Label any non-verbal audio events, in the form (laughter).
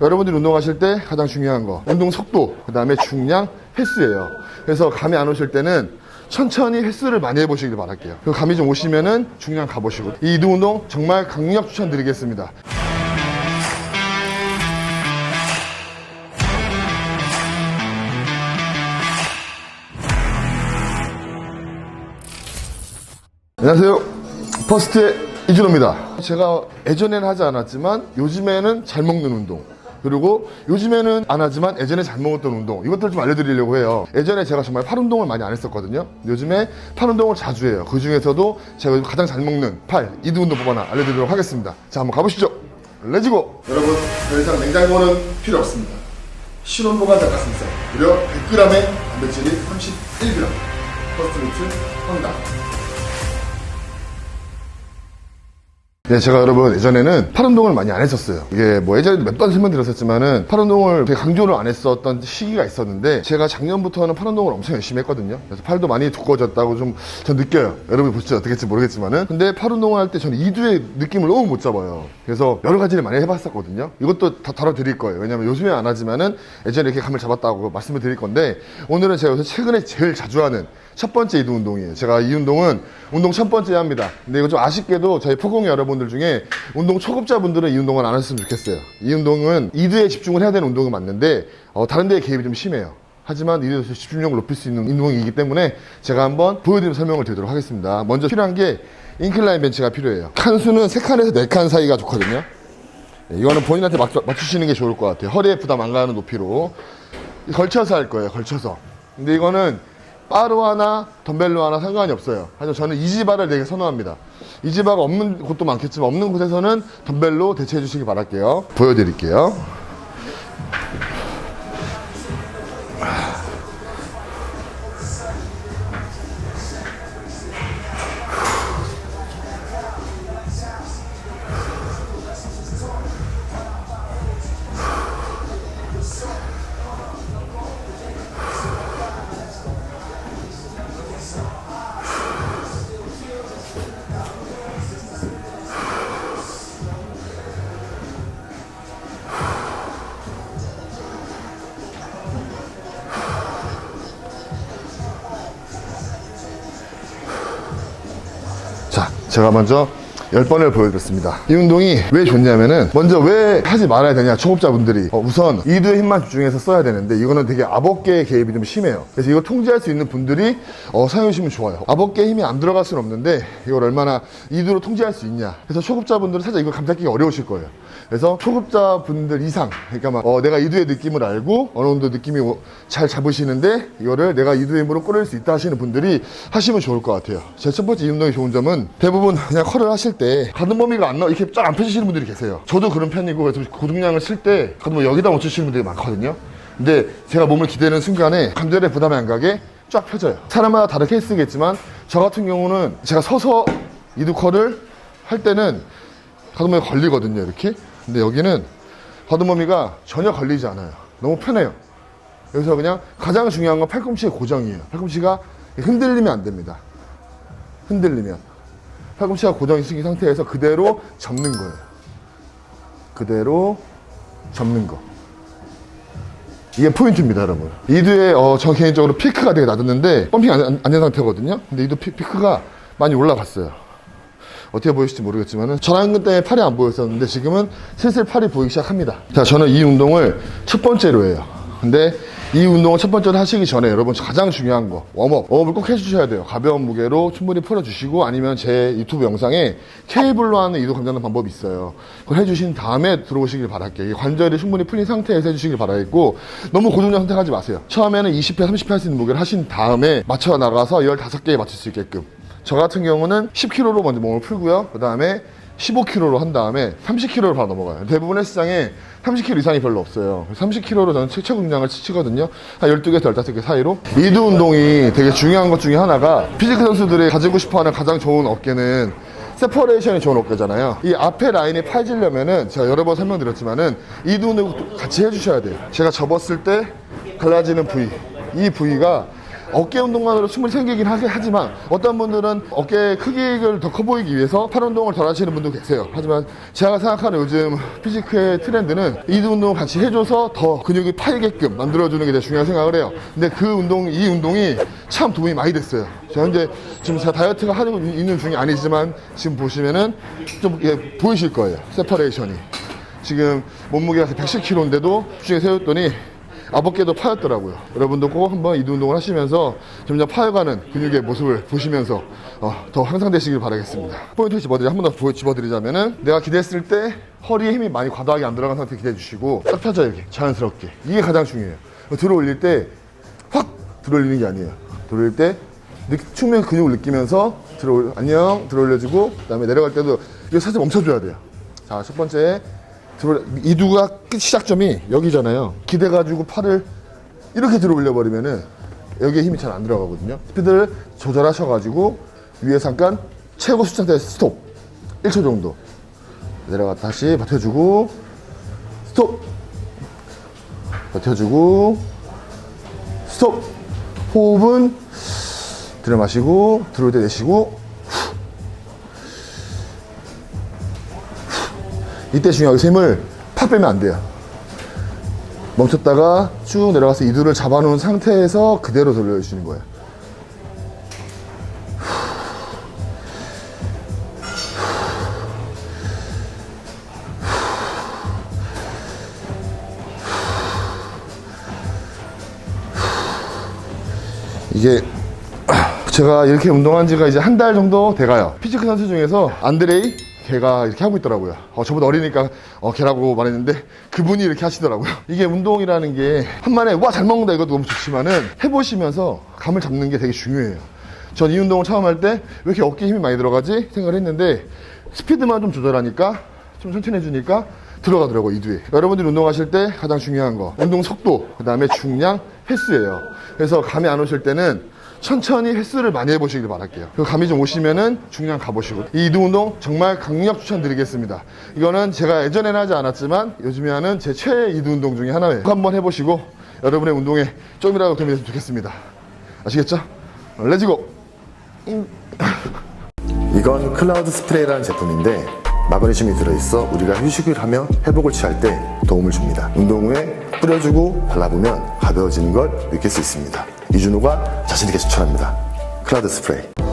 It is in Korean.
여러분들이 운동하실 때 가장 중요한 거 운동 속도 그 다음에 중량 횟수예요 그래서 감이 안 오실 때는 천천히 횟수를 많이 해보시길 바랄게요 그 감이 좀 오시면은 중량 가보시고 이 이두 운동 정말 강력 추천드리겠습니다 안녕하세요. 퍼스트의 이준호입니다. 제가 예전에는 하지 않았지만 요즘에는 잘 먹는 운동. 그리고 요즘에는 안 하지만 예전에 잘 먹었던 운동 이것들 좀 알려드리려고 해요. 예전에 제가 정말 팔 운동을 많이 안 했었거든요. 요즘에 팔 운동을 자주 해요. 그 중에서도 제가 요즘 가장 잘 먹는 팔 이두 운동 뽑아나 알려드리도록 하겠습니다. 자 한번 가보시죠. 레지고 여러분 더 이상 냉장고는 필요 없습니다. 신혼보관자 가슴살 무려 100g의 단백질이 31g 퍼스트루트 황당 네, 제가 여러분 예전에는 팔 운동을 많이 안 했었어요. 이게 뭐 예전에 몇 번 설명드렸었지만은 팔 운동을 강조를 안 했었던 시기가 있었는데 제가 작년부터는 팔 운동을 엄청 열심히 했거든요. 그래서 팔도 많이 두꺼워졌다고 좀 전 느껴요. 여러분 보시죠 어떻게 될지 모르겠지만은 근데 팔 운동을 할 때 저는 이두의 느낌을 너무 못 잡아요. 그래서 여러 가지를 많이 해봤었거든요. 이것도 다 다뤄드릴 거예요. 왜냐면 요즘에 안 하지만은 예전에 이렇게 감을 잡았다고 말씀을 드릴 건데 오늘은 제가 요새 최근에 제일 자주 하는 첫 번째 이두 운동이에요. 제가 이 운동은 운동 첫 번째 합니다. 근데 이거 좀 아쉽게도 저희 포공의 여러분 들 중에 운동 초급자분들은 이 운동을 안 했으면 좋겠어요. 이 운동은 이두에 집중을 해야 되는 운동은 맞는데 어, 다른 데에 개입이 좀 심해요. 하지만 이두에서 집중력을 높일 수 있는 운동이기 때문에 제가 한번 보여드리는 설명을 드리도록 하겠습니다. 먼저 필요한 게 인클라인 벤치가 필요해요. 칸수는 3칸에서 4칸 사이가 좋거든요. 네, 이거는 본인한테 맞추, 맞추시는 게 좋을 것 같아요. 허리에 부담 안 가는 높이로. 걸쳐서 할 거예요, 걸쳐서. 근데 이거는 바로 하나, 덤벨로 하나 상관이 없어요. 하지만 저는 이지바를 되게 선호합니다. 이지바가 없는 곳도 많겠지만 없는 곳에서는 덤벨로 대체해 주시기 바랄게요. 보여드릴게요. 제가 먼저 10번을 보여드렸습니다. 이 운동이 왜 좋냐면은, 먼저 왜 하지 말아야 되냐, 초급자분들이. 어, 우선, 이두의 힘만 집중해서 써야 되는데, 이거는 되게 아버게의 개입이 좀 심해요. 그래서 이거 통제할 수 있는 분들이, 어, 사용해주시면 좋아요. 아버게 힘이 안 들어갈 수는 없는데, 이걸 얼마나 이두로 통제할 수 있냐. 그래서 초급자분들은 살짝 이걸 감잡기가 어려우실 거예요. 그래서 초급자 분들 이상, 그러니까 막, 어, 내가 이두의 느낌을 알고, 어느 정도 느낌이 오- 잘 잡으시는데, 이거를 내가 이두의 힘으로 끌어낼 수 있다 하시는 분들이 하시면 좋을 것 같아요. 제 첫 번째 이 운동의 좋은 점은 대부분 그냥 컬을 하실 때 가슴 범위가 안 나와 이렇게 쫙 안 펴지시는 분들이 계세요. 저도 그런 편이고 그래서 고중량을 칠 때 가슴 범위 여기다 멈추시는 분들이 많거든요. 근데 제가 몸을 기대는 순간에 관절에 부담이 안 가게 쫙 펴져요. 사람마다 다른 케이스겠지만 저 같은 경우는 제가 서서 이두 컬을 할 때는 가슴 범위가 걸리거든요. 이렇게. 근데 여기는 범위가 전혀 걸리지 않아요. 너무 편해요. 여기서 그냥 가장 중요한 건 팔꿈치의 고정이에요. 팔꿈치가 흔들리면 안 됩니다. 흔들리면. 팔꿈치가 고정이 생긴 상태에서 그대로 접는 거예요. 그대로 접는 거. 이게 포인트입니다, 여러분. 이두의 어, 저 개인적으로 피크가 되게 낮았는데 펌핑 안, 안, 안된 상태거든요. 근데 이두 피, 피크가 많이 올라갔어요. 어떻게 보이실지 모르겠지만은 전완근 때문에 팔이 안 보였었는데 지금은 슬슬 팔이 보이기 시작합니다. 자, 저는 이 운동을 첫 번째로 해요. 근데 이 운동을 첫 번째로 하시기 전에 여러분 가장 중요한 거 웜업. 웜업을 꼭 해주셔야 돼요. 가벼운 무게로 충분히 풀어주시고 아니면 제 유튜브 영상에 케이블로 하는 이도 감자는 방법이 있어요. 그걸 해주신 다음에 들어오시길 바랄게요. 이 관절이 충분히 풀린 상태에서 해주시길 바라겠고 너무 고중량 선택하지 마세요. 처음에는 20회, 30회 할 수 있는 무게를 하신 다음에 맞춰 나가서 15개에 맞출 수 있게끔 저 같은 경우는 10kg로 먼저 몸을 풀고요. 그 다음에 15kg로 한 다음에 30kg로 바로 넘어가요. 대부분 헬스장에 30kg 이상이 별로 없어요. 30kg로 저는 최- 최고 중량을 치거든요. 한 12개에서 15개 사이로. 이두 운동이 되게 중요한 것 중에 하나가 피지크 선수들이 가지고 싶어 하는 가장 좋은 어깨는 세퍼레이션이 좋은 어깨잖아요. 이 앞에 라인이 파지려면은 제가 여러 번 설명드렸지만은 이두 운동 같이 해주셔야 돼요. 제가 접었을 때 갈라지는 부위. 이 부위가 어깨 운동만으로 충분히 생기긴 하게 하지만 어떤 분들은 어깨 크기를 더 커 보이기 위해서 팔 운동을 덜 하시는 분도 계세요. 하지만 제가 생각하는 요즘 피지크의 트렌드는 이 운동 같이 해줘서 더 근육이 파이게끔 만들어주는 게 제가 중요한 생각을 해요. 근데 그 운동, 이 운동이 참 도움이 많이 됐어요. 저 현재 지금 제가 다이어트가 하고 있는 중이 아니지만 지금 보시면은 좀 예, 보이실 거예요. 세퍼레이션이. 지금 몸무게가 110kg인데도 주중에 세웠더니 아버께도 파였더라고요. 여러분도 꼭 한번 이두 운동을 하시면서 점점 파여가는 근육의 모습을 보시면서 어, 더 향상되시길 바라겠습니다. 포인트 집어드리 한번 더 집어드리자면은 내가 기대했을 때 허리에 힘이 많이 과도하게 안 들어간 상태 기대해 주시고 딱 펴져 이렇게 자연스럽게 이게 가장 중요해요. 들어 올릴 때 확 들어 올리는 게 아니에요. 들어 올릴 때 느- 충면 근육을 느끼면서 들어 올 안녕 들어 올려주고 그다음에 내려갈 때도 이거 살짝 멈춰줘야 돼요. 자 첫 번째 이두가 끝 시작점이 여기잖아요. 기대가지고 팔을 이렇게 들어 올려 버리면은 여기에 힘이 잘 안 들어가거든요. 스피드를 조절하셔 가지고 위에 잠깐 최고 수치한테 스톱. 1초 정도. 내려갔다 다시 버텨주고 스톱. 버텨주고 스톱. 호흡은 들여 마시고 들어올 때 내쉬고 이때 중요하게 힘을 팍 빼면 안 돼요. 멈췄다가 쭉 내려가서 이두를 잡아놓은 상태에서 그대로 돌려주시는 거예요. 이게 제가 이렇게 운동한 지가 이제 한 달 정도 돼가요. 피지크 선수 중에서 안드레이 걔가 이렇게 하고 있더라고요. 어, 저보다 어리니까 어, 걔라고 말했는데 그분이 이렇게 하시더라고요. (laughs) 이게 운동이라는 게 한만에 와 잘 먹는다 이것도 너무 좋지만은 해보시면서 감을 잡는 게 되게 중요해요. 전 이 운동을 처음 할 때 왜 이렇게 어깨에 힘이 많이 들어가지 생각을 했는데 스피드만 좀 조절하니까 좀 천천히 해주니까 들어가더라고 이두에 여러분들이 운동하실 때 가장 중요한 거 운동 속도 그 다음에 중량 횟수예요 그래서 감이 안 오실 때는 천천히 횟수를 많이 해보시길 바랄게요. 그 감이 좀 오시면은 중량 가보시고. 이 이두 운동 정말 강력 추천드리겠습니다. 이거는 제가 예전에는 하지 않았지만 요즘에 하는 제 최애 이두 운동 중에 하나예요. 꼭 한번 해보시고 여러분의 운동에 좀이라도 도움이 됐으면 좋겠습니다. 아시겠죠? 레지고 (laughs) 이건 클라우드 스프레이라는 제품인데 마그네슘이 들어있어 우리가 휴식을 하며 회복을 취할 때 도움을 줍니다. 운동 후에 뿌려주고 발라보면 가벼워지는 걸 느낄 수 있습니다. 이준호가 자신있게 추천합니다. 클라우드 스프레이.